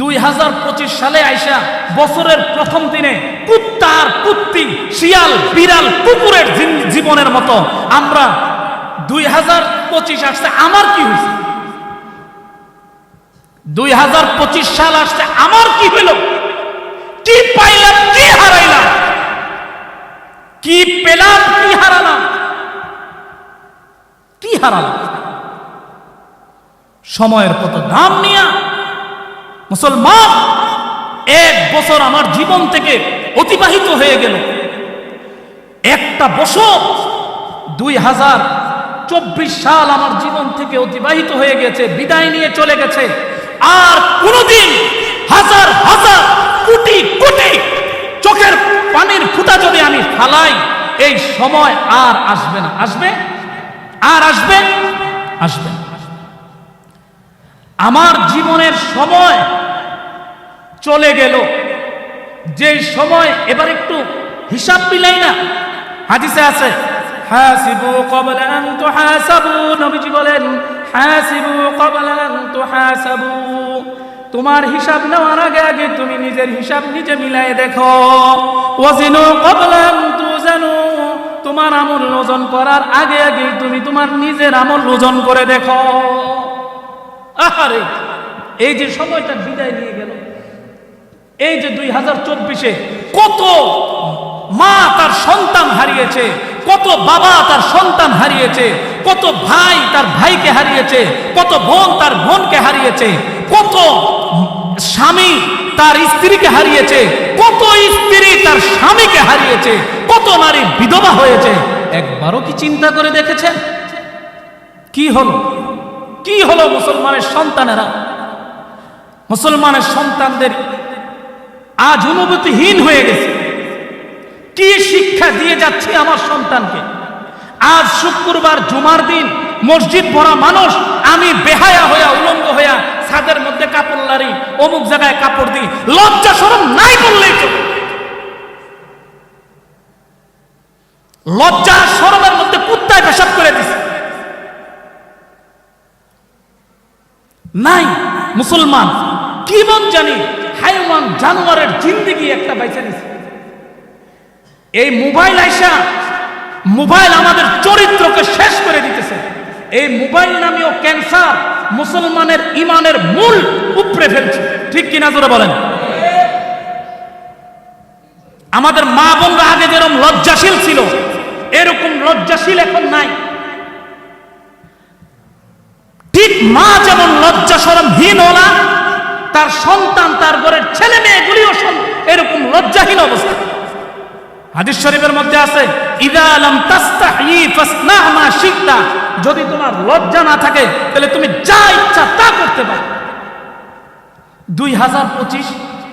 দুই হাজার পঁচিশ সালে আইসা বছরের প্রথম দিনে কুত্তার কুত্তি, শিয়াল, বিড়াল, কুকুরের জীবনের মতো আমরা দুই হাজার পঁচিশ আসছে, আমার কি হয়েছে? দুই হাজার পঁচিশ সাল আসছে, আমার কি হইল? কি পাইলাম, কি হারাইলাম? কি পেলাম, কি হারালাম? কি হারালাম? সময়ের কত দাম নিয়া মুসলমান, এক বছর আমার জীবন থেকে অতিবাহিত হয়ে গেল। একটা বছর দুই হাজার চব্বিশ সাল আমার জীবন থেকে অতিবাহিত হয়ে গেছে, বিদায় নিয়ে চলে গেছে। আর কোনদিন হাজার হাজার কোটি কোটি চোখের পানির ফুটা যদি আমি ফালাই, এই সময় আর আসবে না। আসবে? আর আসবে? আসবে। আমার জীবনের সময় চলে গেল। যে সময়, এবার একটু হিসাব মিলাই না। হাদিসে আছে, হাসিবু ক্বাবলা আন তুহাসাবু। নবীজি বলেন, হাসিবু ক্বাবলা আন তুহাসাবু। তোমার হিসাব নেওয়ার আগে আগে তুমি নিজের হিসাব নিজে মিলাই দেখো। ওয়াজিনু ক্বাবলা আন তুজানু। তোমার আমল ওজন করার আগে আগে তুমি তোমার নিজের আমল ওজন করে দেখো। আহারে, এই যে সময়টা বিদায় নিয়ে গেল, এই যে দুই হাজার চব্বিশে কত মা তার সন্তান হারিয়েছে, কত বাবা তার সন্তান হারিয়েছে, কত ভাই তার ভাইকে হারিয়েছে, কত বোন তার বোনকে হারিয়েছে, কত স্বামী তার স্ত্রীকে হারিয়েছে, কত স্ত্রী তার স্বামীকে হারিয়েছে, কত নারী বিধবা হয়েছে। একবারও কি চিন্তা করে দেখেছেন? কি হলো? কি হলো মুসলমানের সন্তানেরা? মুসলমানের সন্তানদের আজ অনুভূতিহীন হয়ে গেছে। কি শিক্ষা দিয়ে যাচ্ছি আমার সন্তানকে? আজ শুক্রবার জুমার দিন, মসজিদ ভরা মানুষ, আমি বেহায়া হইয়া, উলঙ্গ হইয়া ছাদের মধ্যে কাপড় লারি অমুক জায়গায় কাপড় দিই, লজ্জা সরম নাই বললেই তো লজ্জা সরমের মধ্যে কুত্তায় পেশাব করে দিছে নাই মুসলমান। কি মন জানি, হাইওয়ান জানোয়ারের জিন্দিগি একটা বাইচা নিছে। এই মোবাইল আইসা, মোবাইল আমাদের চরিত্রকে শেষ করে দিতেছে। এই মোবাইল নামীয় ক্যান্সার মুসলমানের ইমানের মূল উপড়ে ফেলছে। ঠিক কিনা জোরে বলেন? আমাদের মা বোনরা আগে যেরকম লজ্জাশীল ছিল, এরকম লজ্জাশীল এখন নাই। মা যেমন লজ্জা সরমহীন হলা, তার সন্তান তার ঘরের ছেলে মেয়েগুলিও এরকম লজ্জাহীন অবস্থা। হাদিস শরীফের মধ্যে আছে, ইদা আলম তাস্তাহি ফাসনাহ যদি তোমার লজ্জা না থাকে, তাহলে তুমি যা ইচ্ছা তা করতে পারো। দুই হাজার পঁচিশ,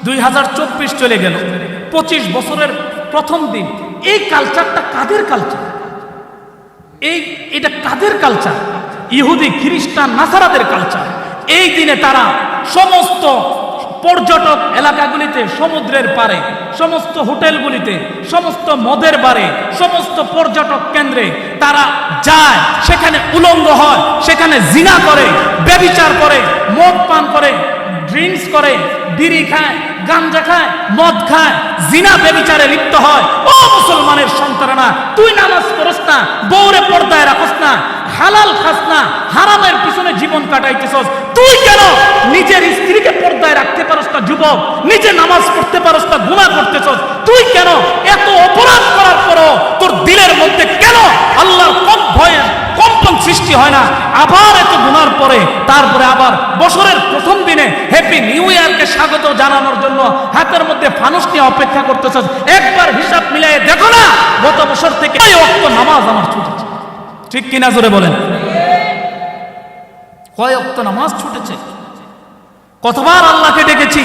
দুই হাজার চব্বিশ চলে গেল। পঁচিশ বছরের প্রথম দিন। এই কালচারটা কাদের কালচার এই এটা কাদের কালচার ইহুদি, খ্রিস্টান, নাসারাদের কালচার এই দিনে তারা সমস্ত পর্যটক এলাকাগুলিতে, সমুদ্রের পারে সমস্ত হোটেলগুলিতে, সমস্ত মদের বারে, সমস্ত পর্যটক কেন্দ্রে তারা যায়। সেখানে উলঙ্গ হয়, সেখানে জিনা করে ব্যবিচার করে, মদ পান করে ড্রিঙ্কস করে, বিড়ি খায় গাঞ্জা খায় মদ খায়, জিনা বেবিচারে লিপ্ত হয়। ও মুসলমানের সন্তানরা, তুই নামাজ পড়স না, বউরে পর্দায় রাখস না, হালাল খাস না, হারামের পিছনে জীবন কাটাইতেছস। তুই কেন নিজের স্ত্রীকে পর্দায় রাখতে পারস না, যুবক? নিজে নামাজ পড়তে পারস না, গুনাহ করতেছস। তুই কেন এত অপরাধ করার পরও তোর দিলের মধ্যে কেন আল্লাহর কম ভয়ে কম্পন সৃষ্টি হয় না। আবার এত গুনার পরে, তারপরে আবার বছরের প্রথম দিনে হ্যাপি নিউ ইয়ারকে স্বাগত জানানোর জন্য হাতের মধ্যে ফানুস নিয়ে অপেক্ষা করতেছ। একবার হিসাব মিলাই দেখো না, গত বছর থেকে অক্ত নামাজ আমার ছুটেছে। ঠিক কিনা জোরে বলেন? কয় অক্ত নামাজ ছুটেছে? কতবার আল্লাহকে ডেকেছি?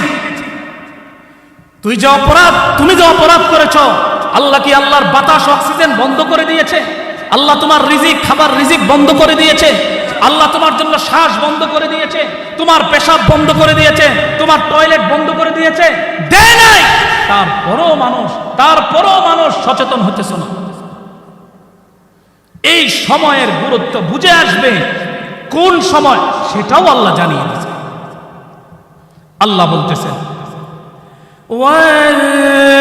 তুই যে অপরাধ, তুমি যে অপরাধ করেছ, আল্লাহ কি আল্লাহর বাতাস, অক্সিজেন বন্ধ করে দিয়েছে? আল্লাহ তোমার রিজিক, খাবার রিজিক বন্ধ করে দিয়েছে। আল্লাহ তোমার জন্য শ্বাস বন্ধ করে দিয়েছে। তোমার পেশাব বন্ধ করে দিয়েছে। তোমার টয়লেট বন্ধ করে দিয়েছে। দেয় নাই। তারপরও মানুষ তারপরও মানুষ সচেতন হতে না। এই সময়ের গুরুত্ব বুঝে আসবে কোন সময়, সেটাও আল্লাহ জানিয়ে দিয়েছে। আল্লাহ বলতেছেন ওয়াবিকু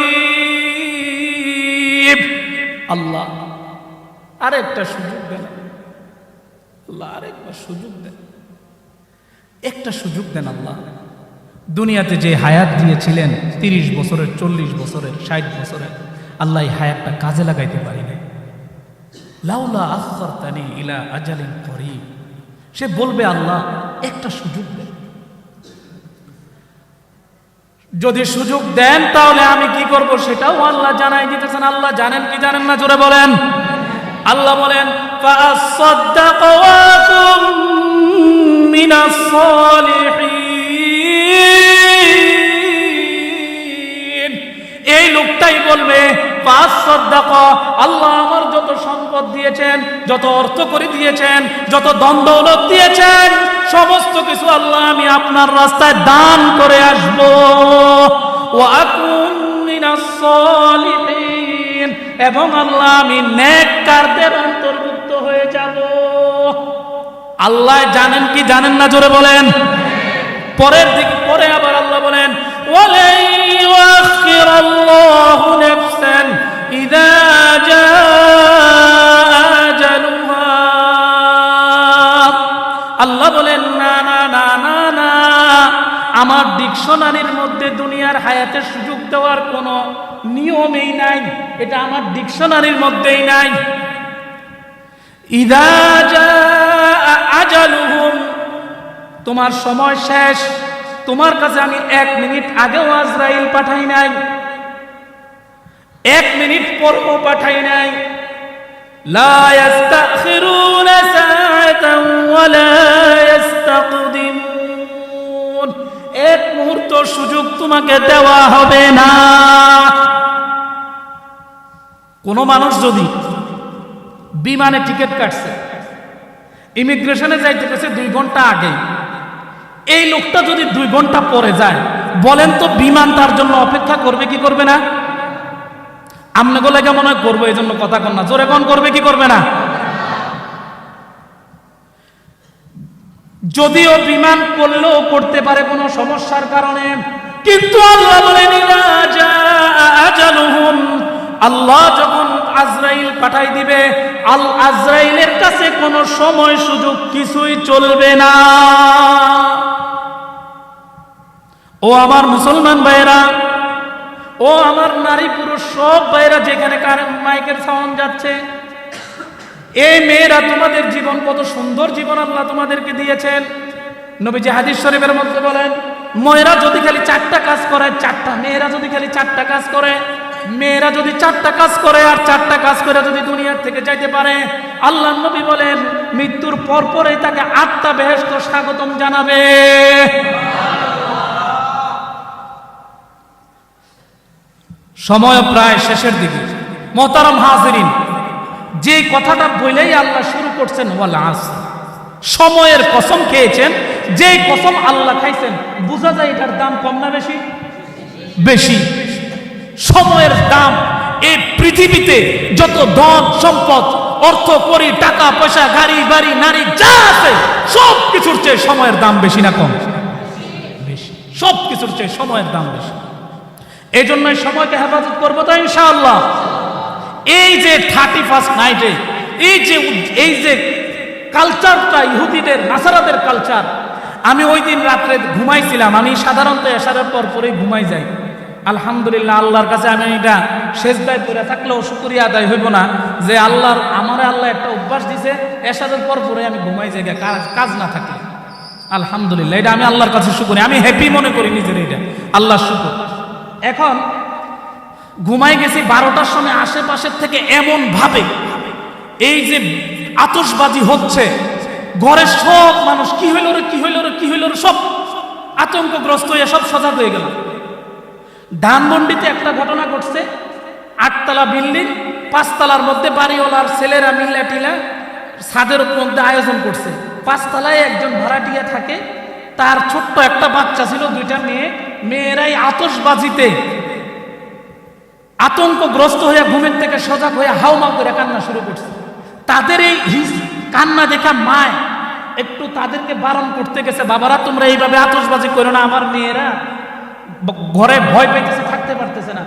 আরেকটা সুযোগ দেন। আল্লাহ আরেকবার সুযোগ দেন। একটা সুযোগ দেন আল্লাহ। দুনিয়াতে যে হায়াত দিয়েছিলেন, তিরিশ বছরের, চল্লিশ বছরের, ষাট বছরের, আল্লাহ এই হায়াতটা কাজে লাগাইতে পারি না লাউলা আখরতানি ইলা আজালিন করিম সে বলবে, আল্লাহ, একটা সুযোগ দেন। যদি সুযোগ দেন, তাহলে আমি কি করব? সেটাও আল্লাহ জানাই দিতেছেন। আল্লাহ জানেন কি জানেন না? জোরে বলেন। আল্লাহ বলেন এই লোকটাই বলবে আল্লাহ আমার যত সম্পদ দিয়েছেন, যত অর্থ করে দিয়েছেন, যত দ্বন্দ্ব দিয়েছেন, সমস্ত কিছু আল্লাহ আমি আপনার রাস্তায় দান করে আসব। ও আকুন মিনাস এবং আল্লাহ, আমি নেককারদের অন্তর্ভুক্ত হয়ে যাব। আল্লাহ জানেন কি জানেন না, জোরে বলেন। পরের দিকে, পরে আবার আল্লাহ বলেন ওয়ালাইয়াখির আল্লাহু নাফসান ইযা জা আমার ডিকশনারির মধ্যে দুনিয়ার হায়াতের সুযোগ দেওয়ার কোনো নিয়মেই নাই, এটা আমার ডিকশনারির মধ্যেই নাই। আজালুহুম, তোমার সময় শেষ, তোমার কাছে আমি এক মিনিট আগেও আজরাইল পাঠাই নাই, এক মিনিট পরও পাঠাই নাই। লা ইয়াস্তাখিরুনা সাআতাও ওয়ালা মুহূর্ত সুযোগ তোমাকে দেওয়া হবে না। কোন মানুষ যদি বিমানে টিকিট কাটছে, ইমিগ্রেশনে যাইতে গেছে দুই ঘণ্টা আগে, এই লোকটা যদি দুই ঘণ্টা পরে যায়, বলেন তো বিমান তার জন্য অপেক্ষা করবে কি করবে না? আমনে গলে কেমন হয় করব এই জন্য কথা কন না। জোরে কন, করবে কি করবে না? যদিও বিমান করলেও করতে পারে কোনো সমস্যার কারণে, কিন্তু আল্লাহ বলেন, "ইদা জাআ আল্লাহ যখন আজরাইল পাঠাই দিবে, আল আজরাইলের কাছে কোনো সময় সুযোগ কিছুই চলবে না। ও আমার মুসলমান ভাইরা ও আমার নারী পুরুষ সব ভাইরা যেখানে মাইকের সাউন্ড যাচ্ছে এই মেয়েরা তোমাদের জীবন, কত সুন্দর জীবন আল্লাহ তোমাদেরকে দিয়েছেন। নবীজি হাদিস শরীফের মধ্যে বলেন, মেয়েরা যদি খালি চারটা কাজ করে, চারটা মেয়েরা যদি খালি চারটা কাজ করে, মেয়েরা যদি চারটা কাজ করে আর চারটা কাজ করে যদি দুনিয়ার থেকে যাইতে পারে, আল্লাহ নবী বলেন, মৃত্যুর পর পরে তাকে আটটা বেহেস্ত স্বাগতম জানাবে। সময় প্রায় শেষের দিকে। মোহতারাম হাজরিন যে কথাটা বলেই আল্লাহ শুরু করছেন। সময়ের কসম খেয়েছেন, যে কসম আল্লাহ খাইছেন, বোঝা যায় এটার দাম কম না বেশি? বেশি। সময়ের দাম এই পৃথিবীতে যত ধন, সম্পদ, অর্থ করি টাকা, পয়সা, গাড়ি, বাড়ি, নারী, যা আছে সব কিছুর চেয়ে সময়ের দাম বেশি না কম? বেশি। সব কিছুর চেয়ে সময়ের দাম বেশি। এই জন্যই সময়কে হেফাজত করব তো ইনশাআল্লাহ। এই যে থার্টি ফার্স্ট নাইটে এই যে এই যে কালচারটা ইহুদিদের, নাসারাদের কালচার আমি ওই দিন রাত্রে ঘুমাইছিলাম। আমি সাধারণত এসারের পর পরেই ঘুমাই যাই। আলহামদুলিল্লাহ, আল্লাহর কাছে আমি এটা শেষদায় করে থাকলেও শুক্রিয়া আদায় হইব না যে আল্লাহর, আমারে আল্লাহ একটা অভ্যাস দিছে এসাদের পর পরে আমি ঘুমাই যাই কাজ কাজ না থাকে আলহামদুলিল্লাহ, এটা আমি আল্লাহর কাছে শুকুরি, আমি হ্যাপি মনে করি নিজের এটা। আল্লাহর শুকুর। এখন ঘুমাই গেছি বারোটার সময় আশেপাশের থেকে এমন ভাবে। এই যে আতসবাজি হচ্ছে, ঘরের সব মানুষ, কি হইল রে, কি হইল রে, কি হইল রে, সব আতঙ্কগ্রস্ত হয়ে সব সজাগ হয়ে গেল ধানমন্ডিতে একটা ঘটনা ঘটছে, আটতলা বিল্ডিং, পাঁচতলার মধ্যে বাড়িওয়ালার ছেলেরা মিল্লা টিলা ছাদের মধ্যে আয়োজন করছে। পাঁচতলায় একজন ভাড়াটিয়া থাকে, তার ছোট্ট একটা বাচ্চা ছিল, দুইটা মেয়ে। মেয়েরাই আতশবাজিতে আতঙ্কগ্রস্ত হয়ে ঘুমের থেকে সজাগ হয়ে হাউমা করে কান্না শুরু করছে। তাদের এই হিস কান্না দেখা মায়, একটু তাদেরকে বারণ করতে গেছে, বাবারা, তোমরা এইভাবে আতশবাজি করো না, আমার মেয়েরা ঘরে ভয় পেতেছে, থাকতে পারতেছে না।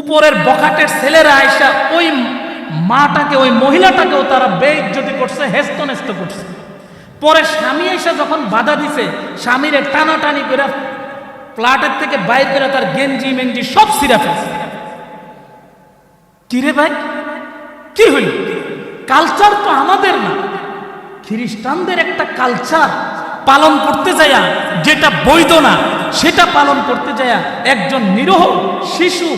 উপরের বখাটের ছেলেরা আইসা ওই মাটাকে, ওই মহিলাটাকেও তারা বেইজ্জতি করছে হেস্ত নেস্ত করছে। পরে স্বামী এসে যখন বাধা দিছে, স্বামীরে টানাটানি করে ফ্ল্যাটের থেকে বাইর করে তার গেঞ্জি মেঞ্জি সব সিরা ফেলছে। কিরে ভাই? কি হইল? কালচার তো আমাদের না। খ্রিস্টানদের একটা কালচার পালন করতে যায়া যেটা বৈধ না, সেটা পালন করতে যায়া একজন নিরহ শিশু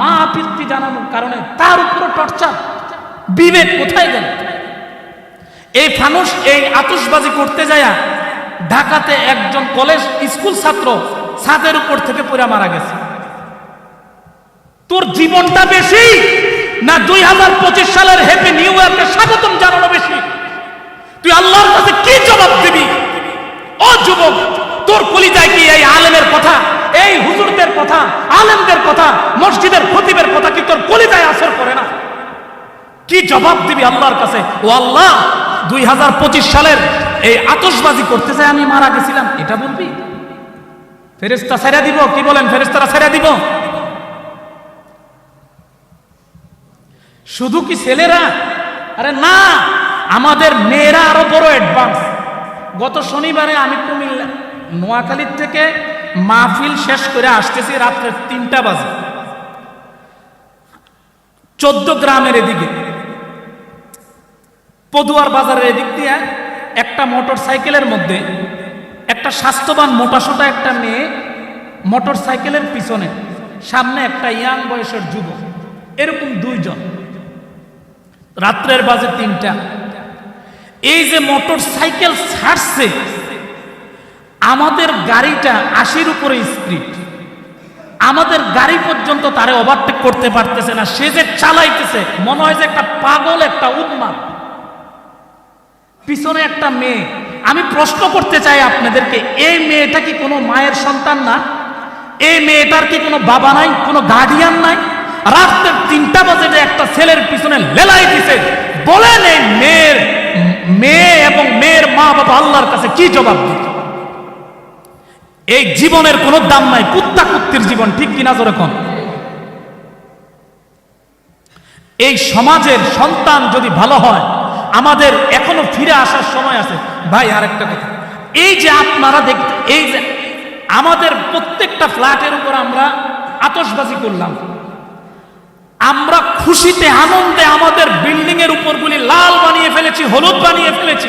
মা আপত্তি জানানোর কারণে তার উপরে টর্চার বিবেক কোথায় গেল? এই ফানুস এই আতশবাজি করতে যায়া ঢাকাতে একজন কলেজ স্কুল ছাত্র ছাদের উপর থেকে পড়ে মারা গেছে। তোর জীবনটা বেশি না দুই হাজার পঁচিশ সালের হ্যাপি নিউ ইয়ারকে স্বাগতম জানানো বেশি? তুই আল্লাহর কাছে কি জবাব দিবি? ও যুবক, তোর কলিজায় কি এই আলেমের কথা, এই হুজুরদের কথা, আলেমদের কথা, মসজিদের খতিবের কথা কি তোর কলিজায় আসর করে না? কি জবাব দিবি আল্লাহর কাছে? ও আল্লাহ, দুই হাজার পঁচিশ সালের এই আতশবাজি করতে চাই আমি মারা গেছিলাম, এটা বলবি? ফেরেস্তা ছেড়ে দিব, কি বলেন? ফেরেস্তারা ছেড়ে দিব? শুধু কি ছেলেরা? আরে না, আমাদের মেয়েরা আরও বড় অ্যাডভান্স গত শনিবারে আমি কুমিল্লা নোয়াখালীর থেকে মাহফিল শেষ করে আসতেছি রাত্রে তিনটা বাজে। চোদ্দ গ্রামের এদিকে। পদুয়ার বাজারের এদিক দিয়ে একটা মোটর সাইকেলের মধ্যে একটা স্বাস্থ্যবান মোটাসোটা একটা মেয়ে মোটর সাইকেলের পিছনে, সামনে একটা ইয়াং বয়সের যুবক, এরকম দুইজন। রাত্রের বাজে তিনটা। এই যে মোটর সাইকেল ছাড়ছে, আমাদের গাড়িটা আশির উপরে স্পিড। আমাদের গাড়ি পর্যন্ত তারে ওভারটেক করতে পারতেছে না, সে যে চালাইতেছে, মনে হয় যে একটা পাগল, একটা উন্মাদ। পিছনে একটা মেয়ে। আমি প্রশ্ন করতে চাই আপনাদেরকে, এই মেয়েটা কি কোনো মায়ের সন্তান না? এই মেয়েটার কি কোনো বাবা নাই, কোনো গার্ডিয়ান নাই? রাত্রের তিনটা বাজে যে একটা ছেলের পিছনে লেলাই দিছে। বলেন এই মেয়ের, মেয়ে এবং মেয়ের মা বাবা আল্লাহর কাছে কি জবাব দিত এই জীবনের কোনো দাম নাই, কুত্তা কুত্তির জীবন, ঠিক কিনা যেরকম এই সমাজের সন্তান যদি ভালো হয়, আমাদের এখনও ফিরে আসার সময় আছে। ভাই, আরেকটা কথা। এই যে আপনারা দেখ, এই যে আমাদের প্রত্যেকটা ফ্ল্যাটের উপর আমরা আতশবাজি করলাম। আমরা খুশিতে, আনন্দে আমাদের বিল্ডিং এর উপরগুলি লাল বানিয়ে ফেলেছি, হলুদ বানিয়ে ফেলেছি।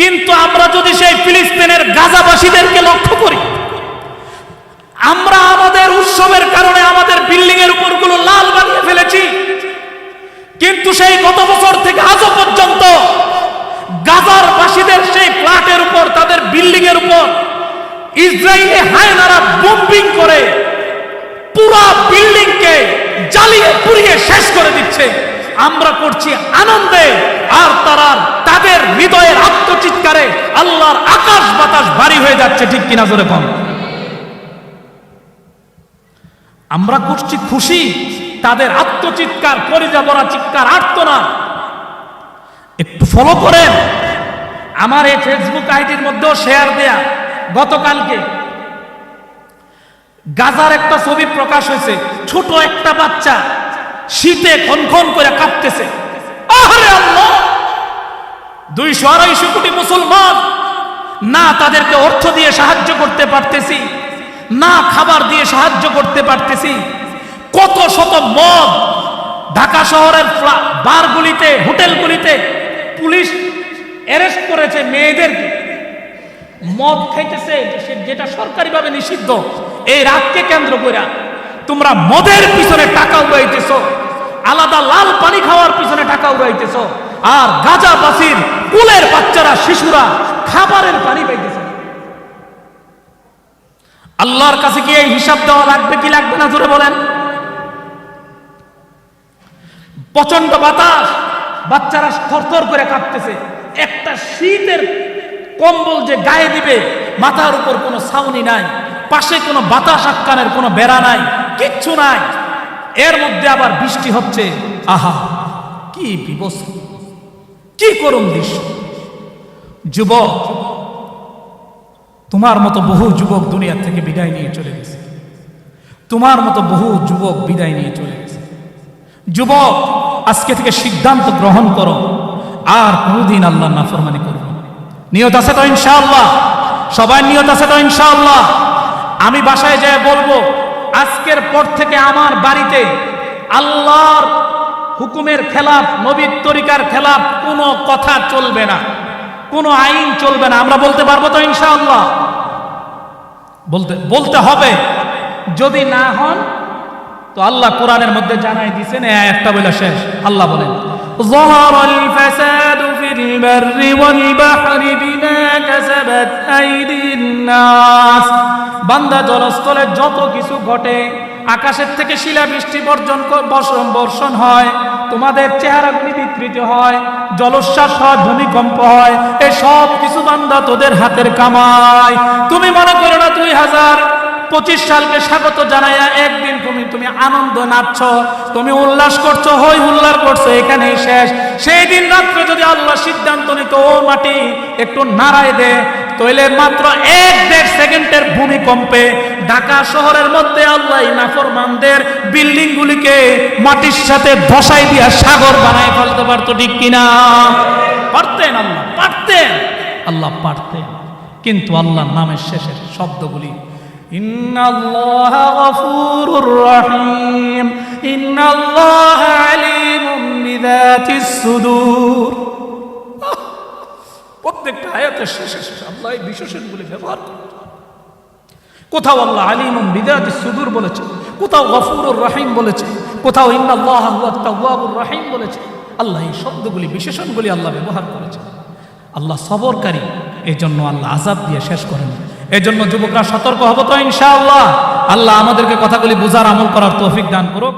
কিন্তু আমরা যদি সেই ফিলিস্তিনের গাজাবাসীদেরকে লক্ষ্য করি, আমরা আমাদের উৎসবের কারণে আমাদের বিল্ডিং এর উপরগুলো লাল বানিয়ে ফেলেছি। কিন্তু সেই গত বছর থেকে আজও পর্যন্ত গাজার বাসীদের সেই ফ্ল্যাটের উপর, তাদের বিল্ডিং এর উপর ইসরায়েলি হায়নারা বোম্বিং করে পুরা বিল্ডিংকে জ্বালিয়ে পুড়িয়ে শেষ করে দিচ্ছে আমরা করছি আনন্দে, আর তারা তাদের হৃদয়ের আত্মচিৎকারে আল্লাহর আকাশ বাতাস ভারী হয়ে যাচ্ছে, ঠিক কিনা জোরে কম আমরা করছি খুশি, তাদের আত্মচিৎকার করিজা বড়া চিৎকার আর্তনা একটু ফলো করেন। আমার এই ফেসবুক আইডির মধ্যেও শেয়ার দেয়া। গতকালকে গাজার একটা ছবি প্রকাশ হয়েছে, ছোট একটা বাচ্চা। শীতে খনখন করে কাঁপতেছে। আরে আল্লাহ! দুইশো আড়াইশো কোটি মুসলমান না তাদেরকে অর্থ দিয়ে সাহায্য করতে পারতেছি, না খাবার দিয়ে সাহায্য করতে পারতেছি। কত শত মদ ঢাকা শহরের বারগুলিতে, হোটেলগুলিতে পুলিশ অ্যারেস্ট করেছে মেয়েদেরকে। মদ খাইতেছে যেটা সরকারিভাবে নিষিদ্ধ, এই রাতকে কেন্দ্র করে তোমরা মদের পিছনে টাকা উড়াইতেছ, আলাদা লাল পানি খাওয়ার পিছনে টাকা উড়াইতেছ, আর গাজা বাসির কুলের বাচ্চারা, শিশুরা খাবারের পানি পাইতেছে। আল্লাহর কাছে কি এই হিসাব দেওয়া লাগবে কি লাগবে না, জোরে বলেন? প্রচণ্ড বাতাস, বাচ্চারা থরথর করে কাঁপতেছে। একটা শীতের কম্বল যে গায়ে দিবে, মাথার উপর কোনো ছাউনি নাই, পাশে কোনো বাতাস আটকানের কোনো বেড়া নাই কিচ্ছু নাই। এর মধ্যে আবার বৃষ্টি হচ্ছে। আহা, কি বিবস কি করুন দৃশ্য। যুবক, তোমার মতো বহু যুবক দুনিয়ার থেকে বিদায় নিয়ে চলে গেছে। তোমার মতো বহু যুবক বিদায় নিয়ে চলে গেছে। যুবক, আজকে থেকে সিদ্ধান্ত গ্রহণ করো। আর কোনদিন আল্লাহ নাফরমানি করব। নিয়ত আছে তো ইনশাআল্লাহ? সবাই নিয়ত আছে তো ইনশাআল্লাহ? আমি বাসায় যেয়ে বলব আজকের পর থেকে আমার বাড়িতে আল্লাহর হুকুমের খেলাফ নবীর তরিকার খেলাফ কোনো কথা চলবে না কোনো আইন চলবে না আমরা বলতে পারবো তো ইনশাআল্লাহ বলতে বলতে হবে যদি না হন তো আল্লাহ কোরআনের মধ্যে জানাই দিছেন এই একটা বলে শেষ আল্লাহ বলেন ظهر الفساد في البر والبحر কাসাবাত আইদিন নাস। বান্দা জলস্থলে যত কিছু ঘটে, আকাশের থেকে শিলা বৃষ্টি বর্জন বর্ষণ বর্ষণ হয়, তোমাদের চেহারাগুলি বিকৃত হয়, জলোচ্ছ্বাস হয়, ভূমিকম্প হয়, এ সব কিছু বান্দা তোদের হাতের কামায় তুমি মনে করো না দুই হাজার পঁচিশ সালকে স্বাগত জানাইয়া একদিন তুমি তুমি আনন্দ নাচছ, তুমি উল্লাস করছ, হই হুল্লার করছ, এখানেই শেষ। সেই দিন রাত্রে যদি আল্লাহ সিদ্ধান্ত নিত, ও মাটি, একটু নাড়ায় দে তৈলে মাত্র এক দেড় সেকেন্ডের ভূমিকম্পে ঢাকা শহরের মধ্যে আল্লাহ নাফরমানদের বিল্ডিং গুলিকে মাটির সাথে ধসাই দিয়া সাগর বানায় ফেলতে পারতো, ঠিক কিনা? পারতেন আল্লাহ পারতেন। আল্লাহ পারতেন। কিন্তু আল্লাহর নামের শেষের শব্দগুলি إن الله غفور رحيم إن الله عليم بذات الصدور প্রত্যেকটা আয়াতের শেষে শেষে আল্লাহ এই বিশেষণগুলি ব্যবহার করে কোথাও আল্লাহ আলিম বিদাত সুদূর বলেছে কোথাও গফুরুর রাহিম বলেছে কোথাও ইন্নাল্লাহ তাওয়াবুর রাহিম বলেছে আল্লাহ এই শব্দগুলি বিশেষণগুলি আল্লাহ ব্যবহার করেছে আল্লাহ সবরকারী এই জন্য আল্লাহ আজাব দিয়ে শেষ করেন এই জন্য যুবকরা সতর্ক হব তো ইনশাআল্লাহ। আল্লাহ আমাদেরকে কথাগুলি বুঝার আমল করার তৌফিক দান করুক।